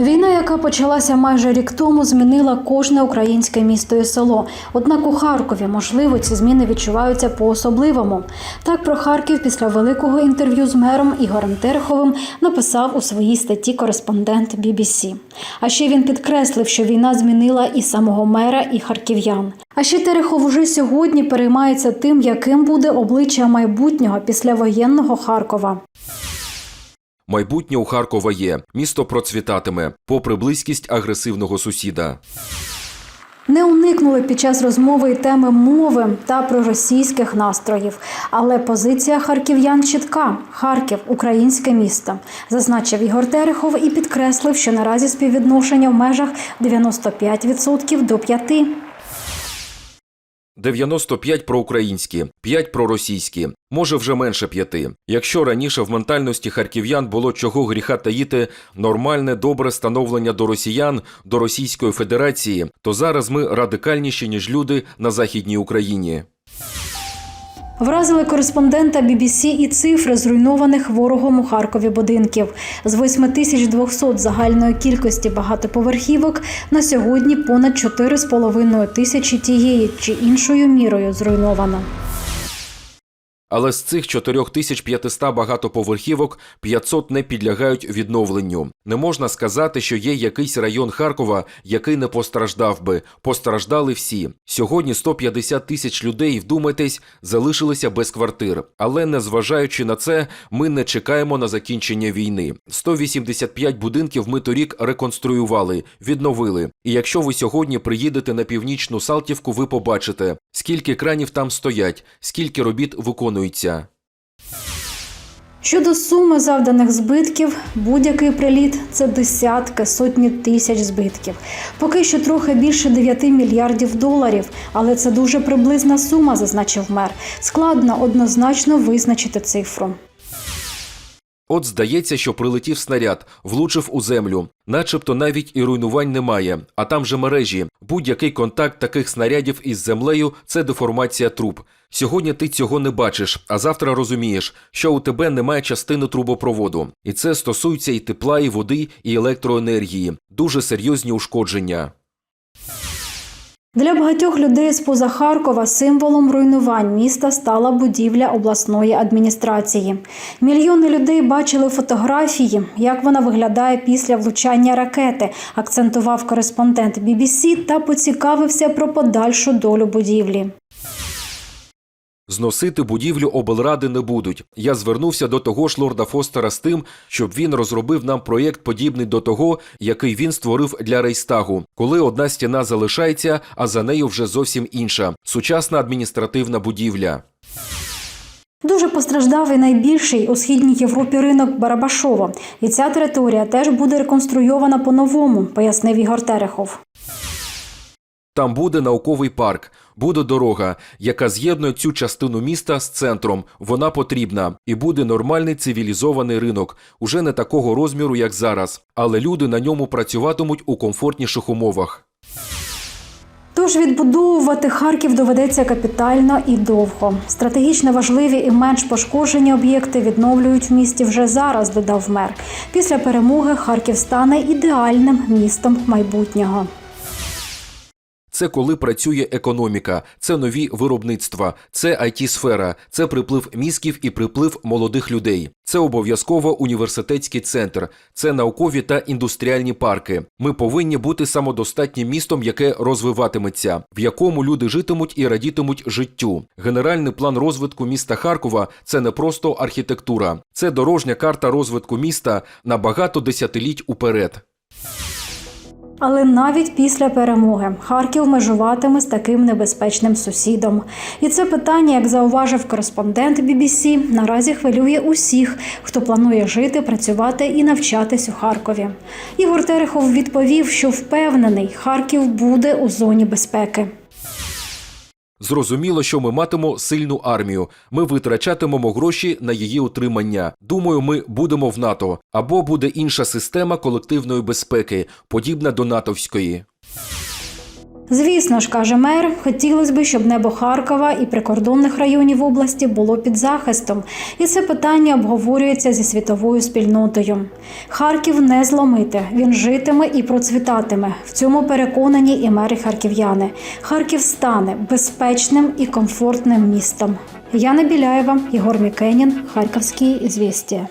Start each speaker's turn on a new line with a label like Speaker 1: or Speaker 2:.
Speaker 1: Війна, яка почалася майже рік тому, змінила кожне українське місто і село. Однак у Харкові, можливо, ці зміни відчуваються по-особливому. Так про Харків після великого інтерв'ю з мером Ігорем Тереховим написав у своїй статті кореспондент BBC. А ще він підкреслив, що війна змінила і самого мера, і харків'ян. А ще Терехов уже сьогодні переймається тим, яким буде обличчя майбутнього післявоєнного Харкова.
Speaker 2: Майбутнє у Харкова є. Місто процвітатиме, попри близькість агресивного сусіда.
Speaker 1: Не уникнули під час розмови й теми мови та проросійських настроїв. Але позиція харків'ян чітка: Харків українське місто, зазначив Ігор Терехов і підкреслив, що наразі співвідношення в межах 95% до 5%.
Speaker 2: 95 проукраїнські, 5 проросійські, може вже менше п'яти. Якщо раніше в ментальності харків'ян було чого гріха таїти нормальне, добре становлення до росіян, до Російської Федерації, то зараз ми радикальніші, ніж люди на Західній Україні.
Speaker 1: Вразили кореспондента BBC і цифри зруйнованих ворогом у Харкові будинків. З 8200 загальної кількості багатоповерхівок на сьогодні понад 4,5 тисячі тієї чи іншою мірою зруйновано.
Speaker 2: Але з цих 4500 багатоповерхівок 500 не підлягають відновленню. Не можна сказати, що є якийсь район Харкова, який не постраждав би. Постраждали всі. Сьогодні 150 тисяч людей, вдумайтесь, залишилися без квартир. Але незважаючи на це, ми не чекаємо на закінчення війни. 185 будинків ми торік реконструювали, відновили. І якщо ви сьогодні приїдете на північну Салтівку, ви побачите, скільки кранів там стоять, скільки робіт виконується.
Speaker 1: Щодо суми завданих збитків, будь-який приліт це десятки, сотні тисяч збитків. Поки що трохи більше 9 мільярдів доларів, але це дуже приблизна сума, зазначив мер. Складно однозначно визначити цифру.
Speaker 2: От здається, що прилетів снаряд, влучив у землю, начебто навіть і руйнувань немає, а там же мережі. Будь-який контакт таких снарядів із землею це деформація труб. Сьогодні ти цього не бачиш, а завтра розумієш, що у тебе немає частини трубопроводу. І це стосується і тепла, і води, і електроенергії. Дуже серйозні ушкодження.
Speaker 1: Для багатьох людей з поза Харкова символом руйнувань міста стала будівля обласної адміністрації. Мільйони людей бачили фотографії, як вона виглядає після влучання ракети, акцентував кореспондент BBC та поцікавився про подальшу долю будівлі.
Speaker 2: Зносити будівлю облради не будуть. Я звернувся до того ж лорда Фостера з тим, щоб він розробив нам проєкт подібний до того, який він створив для Рейстагу, коли одна стіна залишається, а за нею вже зовсім інша сучасна адміністративна будівля.
Speaker 1: Дуже постраждав і найбільший у східній Європі ринок Барабашово. І ця територія теж буде реконструйована по-новому, пояснив Ігор Терехов.
Speaker 2: Там буде науковий парк, буде дорога, яка з'єднує цю частину міста з центром. Вона потрібна, і буде нормальний цивілізований ринок, уже не такого розміру, як зараз, але люди на ньому працюватимуть у комфортніших умовах.
Speaker 1: Тож відбудовувати Харків доведеться капітально і довго. Стратегічно важливі і менш пошкоджені об'єкти відновлюють в місті вже зараз, додав мер. Після перемоги Харків стане ідеальним містом майбутнього.
Speaker 2: Це коли працює економіка, це нові виробництва, це it сфера це приплив мізків і приплив молодих людей. Це обов'язково університетський центр, це наукові та індустріальні парки. Ми повинні бути самодостатнім містом, яке розвиватиметься, в якому люди житимуть і радітимуть життю. Генеральний план розвитку міста Харкова це не просто архітектура, це дорожня карта розвитку міста на багато десятиліть уперед.
Speaker 1: Але навіть після перемоги Харків межуватиме з таким небезпечним сусідом. І це питання, як зауважив кореспондент BBC, наразі хвилює усіх, хто планує жити, працювати і навчатись у Харкові. Ігор Терехов відповів, що впевнений, Харків буде у зоні безпеки.
Speaker 2: Зрозуміло, що ми матимо сильну армію. Ми витрачатимемо гроші на її утримання. Думаю, ми будемо в НАТО або буде інша система колективної безпеки, подібна до натовської.
Speaker 1: Звісно ж, каже мер, хотілося б, щоб небо Харкова і прикордонних районів області було під захистом, і це питання обговорюється зі світовою спільнотою. Харків не зломити, він житиме і процвітатиме. В цьому переконані і мери харків'яни. Харків стане безпечним і комфортним містом. Яна Біляєва, Єгор Мікенін, Харківські звістя.